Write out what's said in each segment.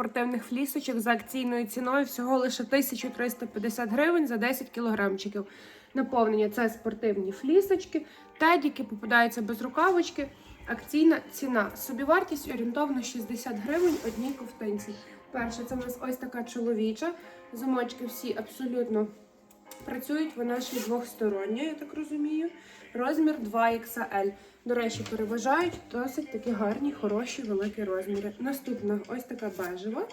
спортивних флісочок за акційною ціною всього лише 1350 гривень за 10 кілограмчиків. Наповнення це спортивні флісочки, тедіки попадаються без рукавочки. Акційна ціна. Собівартість орієнтовно 60 гривень одній ковтинці. Перше, це в нас ось така чоловіча. Замочки всі абсолютно працюють. Вона ж є двохстороння, я так розумію. Розмір 2XL. До речі, переважають досить такі гарні, хороші, великі розміри. Наступна ось така бежева.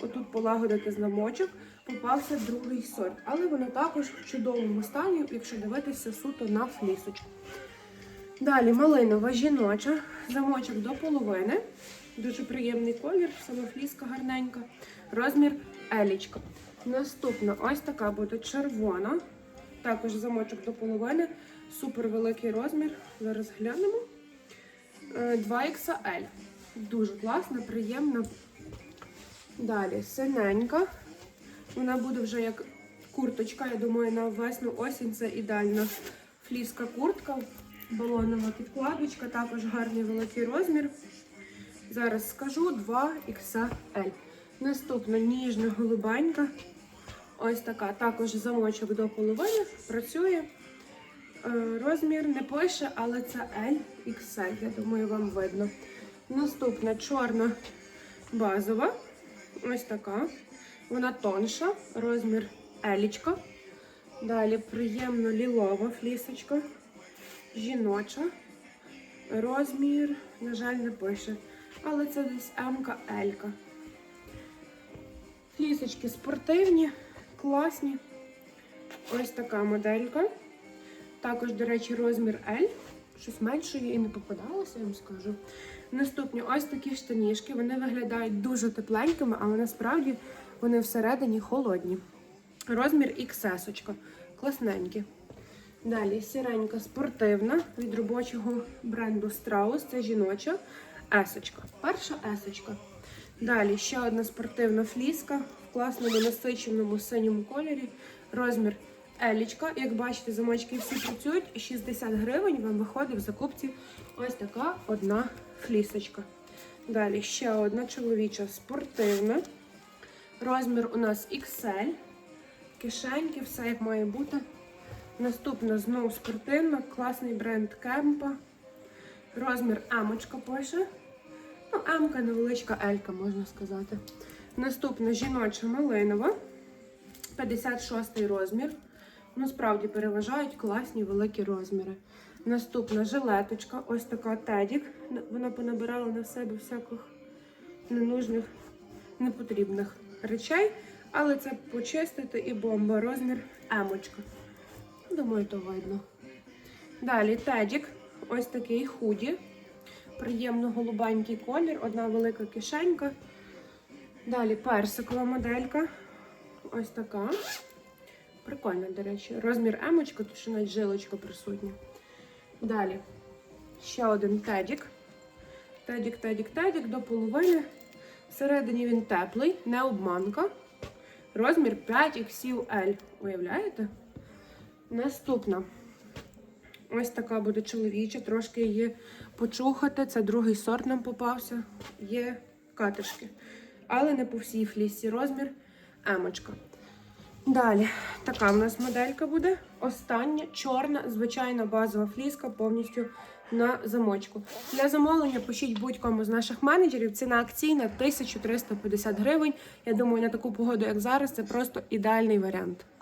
Отут полагодити замочок. Попався другий сорт, але вона також в чудовому стані, якщо дивитися суто на флісочку. Далі малинова жіноча, замочок до половини. Дуже приємний колір, сама фліска гарненька. Розмір елічка. Наступна ось така буде червона. Також замочок до половини. Супер великий розмір. Зараз глянемо. Е, 2XL. Дуже класна, приємна. Далі синенька. Вона буде вже як курточка. Я думаю, на весну осінь це ідеальна фліска куртка. Балонова підкладочка, також гарний великий розмір. Зараз скажу 2XL. Наступна ніжна голубенька. Ось така. Також замочок до половини. Працює. Е, Розмір не пише, але це LXL. Я думаю, вам видно. Наступна чорна базова. Ось така. Вона тонша. Розмір елічка. Далі приємно лілова флісочка. Жіноча. Розмір, на жаль, не пише. Але це десь М-ка, Л-ка. Флісочки спортивні, класні. Ось така моделька. Також, до речі, розмір L. Щось меншої і не попадалося, я вам скажу. Наступні ось такі штанішки. Вони виглядають дуже тепленькими, але насправді вони всередині холодні. Розмір XS. Класненькі. Далі сіренька спортивна від робочого бренду Страус. Це жіноча есочка. Перша есочка. Далі ще одна спортивна фліска в класному насиченому синьому кольорі. Розмір елічка. Як бачите, замочки всі працюють. 60 гривень вам виходить в закупці ось така одна флісочка. Далі ще одна чоловіча спортивна. Розмір у нас XL. Кишеньки, все як має бути. Наступна знову спортивна, класний бренд Кемпа. Розмір Емочка пише. Емка невеличка Елька, можна сказати. Наступна жіноча малинова. 56 розмір. Ну, справді переважають класні великі розміри. Наступна жилеточка, ось така тедік. Вона понабирала на себе всяких ненужних, непотрібних речей. Але це почистити і бомба. Розмір емочка. Думаю, то видно. Далі тедік. Ось такий худі. Приємно голубенький колір, одна велика кишенька. Далі персикова моделька. Ось така. Прикольна, до речі. Розмір емочка, тут ще навіть жилочка присутня. Далі ще один тедік. Тедік, тедік, тедік до половини. Всередині він теплий, не обманка. Розмір 5XL. Уявляєте? Наступна. Ось така буде чоловіча, трошки її почухати. Це другий сорт нам попався. Є катишки. Але не по всій флісі. Розмір емочка. Далі, така в нас моделька буде. Остання чорна, звичайна базова фліска повністю на замочку. Для замовлення пишіть будь-кому з наших менеджерів. Ціна акційна 1350 гривень. Я думаю, на таку погоду, як зараз, це просто ідеальний варіант.